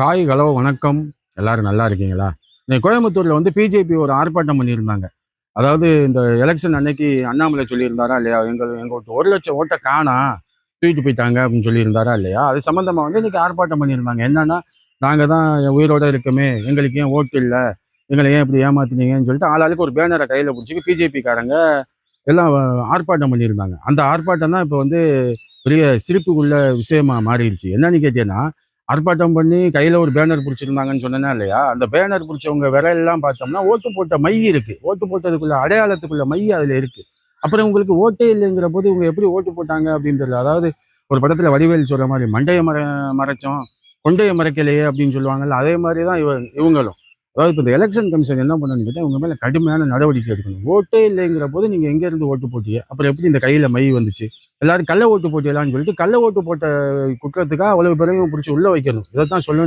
Hi hello வணக்கம். எல்லாரும் நல்லா இருக்கீங்களா? இன்னைக்கு கோயம்புத்தூரில் வந்து பிஜேபி ஒரு ஆர்ப்பாட்டம் பண்ணியிருந்தாங்க. அதாவது இந்த எலெக்ஷன் அன்னைக்கு அண்ணாமலை சொல்லியிருந்தாரா இல்லையா? எங்கள் எங்கள் ஒரு லட்சம் ஓட்டை காணா தூக்கிட்டு போயிட்டாங்க அப்படின்னு சொல்லியிருந்தாரா இல்லையா? அது சம்மந்தமாக வந்து இன்றைக்கி ஆர்ப்பாட்டம் பண்ணியிருந்தாங்க. என்னென்னா நாங்கள் தான் உயிரோட இருக்கமே எங்களுக்கு ஏன் ஓட்டு இல்லை? எங்களை ஏன் இப்படி ஏமாத்தினீங்கன்னு சொல்லிட்டு ஆளாளுக்கு ஒரு பேனரை கையில் பிடிச்சிக்கு பிஜேபிக்காரங்க எல்லாம் ஆர்ப்பாட்டம் பண்ணியிருந்தாங்க. அந்த ஆர்ப்பாட்டம் தான் இப்போ வந்து பெரிய சிரிப்புக்குள்ள விஷயமா மாறிடுச்சு. என்னன்னு கேட்டீங்கன்னா ஆர்ப்பாட்டம் பண்ணி கையில் ஒரு பேனர் பிடிச்சிருந்தாங்கன்னு சொன்னேன்னா இல்லையா? அந்த பேனர் பிடிச்சவங்க விரையெல்லாம் பார்த்தோம்னா ஓட்டு போட்ட மை இருக்குது ஓட்டு போட்டதுக்குள்ள அடையாளத்துக்குள்ள மை அதில் இருக்குது அப்புறம் உங்களுக்கு ஓட்டே இல்லைங்கிற போது இவங்க எப்படி ஓட்டு போட்டாங்க அப்படின்னு தெரியல அதாவது ஒரு படத்தில் வடிவேல் சொல்கிற மாதிரி மண்டைய மற மறைச்சோம் கொண்டையை மறைக்கலையே அப்படின்னு சொல்லுவாங்கல்ல அதே மாதிரி தான் இவ இவங்களும். அதாவது இப்போ இந்த எலெக்ஷன் கமிஷன் என்ன பண்ணணும்னு கேட்டால் இவங்க மேலே கடுமையான நடவடிக்கை எடுக்கணும். ஓட்டே இல்லைங்கிற போது நீங்கள் எங்கேருந்து ஓட்டு போட்டீங்க? அப்புறம் எப்படி இந்த கையில் மை வந்துச்சு? எல்லாரும் கள்ள ஓட்டு போட்டியலான்னு சொல்லிட்டு கள்ள ஓட்டு போட்ட குற்றத்துக்காக அவ்வளவு பேரையும் பிடிச்சி உள்ள வைக்கணும். இதைத்தான் சொல்லணும்.